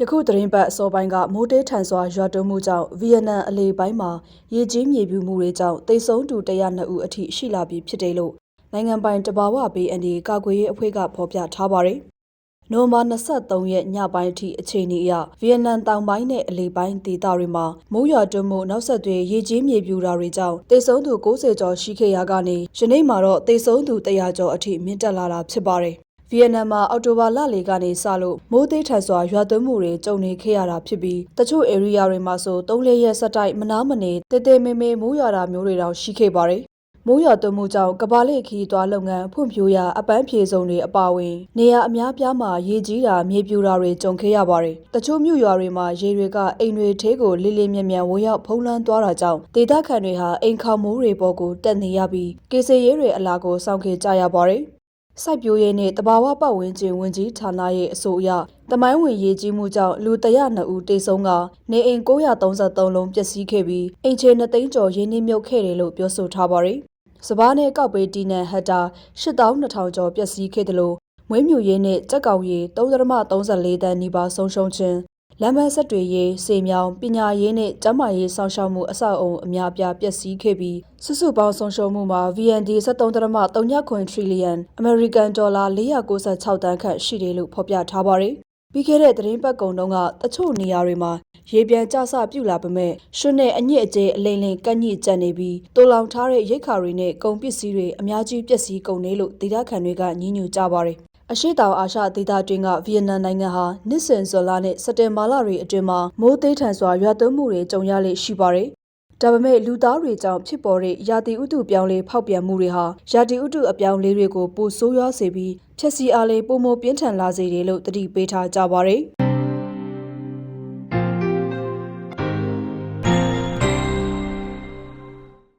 ယခုသတင်းပတ်အစောပိုင်းကမိုးတဲထန်စွာရွာသွန်းမှုကြောင့်ဗီယက်နမ်အလေပိုင်းမှာရေကြီးမြေပြူမှုတွေကြောင့်တိတ်ဆုံးသူ102ဦးအထိရှိလာပြီဖြစ်တယ်လို့နိုင်ငံပိုင်တဘာဝဘေးအန္တရာယ်ကာကွယ်ရေးအဖွဲ့ကဖော်ပြထားပါတယ်။နိုဝင်ဘာ23ရက်ညပိုင်းအထိအခြေအနေအရဗီယက်နမ်တောင်ပိုင်းနဲ့အလေပိုင်းဒေသတွေမှာမိုးရွာသွန်းမှုနောက်ဆက်တွဲရေကြီးမြေပြူတာတွေကြောင့်တိတ်ဆုံးသူ90ကျော်ရှိခဲ့ရကနေယနေ့မှာတော့တိတ်ဆုံးသူ100ကျော်အထိမြင့်တက်လာတာဖြစ်ပါတယ်။ ဗီယက်နမ်မှာအောက်တိုဘာလလေကနေစလို့မိုးသေးထန်စွာရွာသွန်းမှုတွေကြုံနေခဲ့ရတာဖြစ်ပြီးတချို့ဧရိယာတွေမှာဆို၃လရက်ဆက်တိုက်မနာမနေတဲတဲမေမေမိုးရွာတာမျိုးတွေတောင်ရှိခဲ့ပါတယ်။မိုးရွာသွန်းမှုကြောင့်ကဘာလစ်ခီးသွားလုပ်ငန်းဖွံ့ဖြိုးရာအပန်းဖြေစုံတွေအပါအဝင်နေရာအများပြားမှာရေကြီးတာမြေပြိုတာတွေကြုံခဲ့ရပါတယ်။တချို့မြို့ရွာတွေမှာရေတွေကအိမ်တွေထဲကိုလေးလေးမြက်မြက်ဝင်ရောက်ဖုံးလွှမ်းသွားတာကြောင့်ဒေသခံတွေဟာအိမ်ခေါမိုးတွေပေါ်ကိုတက်နေရပြီးကေဆေရဲတွေအလာကိုစောင့်ခဲ့ကြရပါတယ်။ စိုက်ပျိုးရေးနဲ့တဘာဝပတ်ဝန်းကျင်ဝန်ကြီးဌာနရဲ့အဆိုအရတမိုင်းဝင်ရေးကြီးမှုကြောင့်လူ102ဦးတေဆုံးကနေအိမ်933လုံးပျက်စီးခဲ့ပြီးအိမ်ခြေ2သိန်းကျော်ရင်းနှီးမြုပ်ခဲ့တယ်လို့ပြောဆိုထားပါတယ်။စပားနဲ့ကောက်ပေးတီနန်ဟက်တာ8200ကျော်ပျက်စီးခဲ့တယ်လို့မွေးမြူရေးနဲ့ကြက်ကောင်ရေး3.34တန်းနီးပါးဆုံးရှုံးခြင်း လမ်းမဆက်တွေရေးစေမြောင်ပညာရေးနဲ့ကျန်းမာရေးစောင့်ရှောက်မှုအဆောက်အုံအများပြားပျက်စီးခဲ့ပြီးစုစုပေါင်းဆုံးရှုံးမှုမှာ VND 73.39ထရီလီယံ American ဒေါ်လာ496တန်းခန့်ရှိတယ်လို့ဖော်ပြထားပါတယ်။ပြီးခဲ့တဲ့သတင်းပတ်ကုံတုန်းကတချို့နေရာတွေမှာရေပြန်ကျဆပြုလာပေမဲ့ရွှွနဲ့အညစ်အကြေးအလိမ့်လိမ့်ကန့်ညစ်ကြံနေပြီးတိုးလောင်ထားတဲ့ရိတ်ခါတွေနဲ့ကုန်ပစ္စည်းတွေအများကြီးပျက်စီးကုန်တယ်လို့ဒေသခံတွေကညှိညူကြပါတယ် အရှိတောင်အာရှဒေသတွင်းကဗီယက်နမ်နိုင်ငံဟာနှစ်စဉ်ဇွန်လနဲ့စက်တင်ဘာလတွေအတွင်းမှာမိုးသေးထန်စွာရွာသွန်းမှုတွေကြုံရလေရှိပါတယ်။ဒါပေမဲ့လူသားတွေကြောင့်ဖြစ်ပေါ်တဲ့ရာသီဥတုပြောင်းလဲဖောက်ပြန်မှုတွေဟာရာသီဥတုအပြောင်းလဲတွေကိုပိုဆိုးရွားစေပြီးဖြက်စီအားလေးပုံမပြင်းထန်လာစေတယ်လို့တတိပေးထားကြပါတယ်။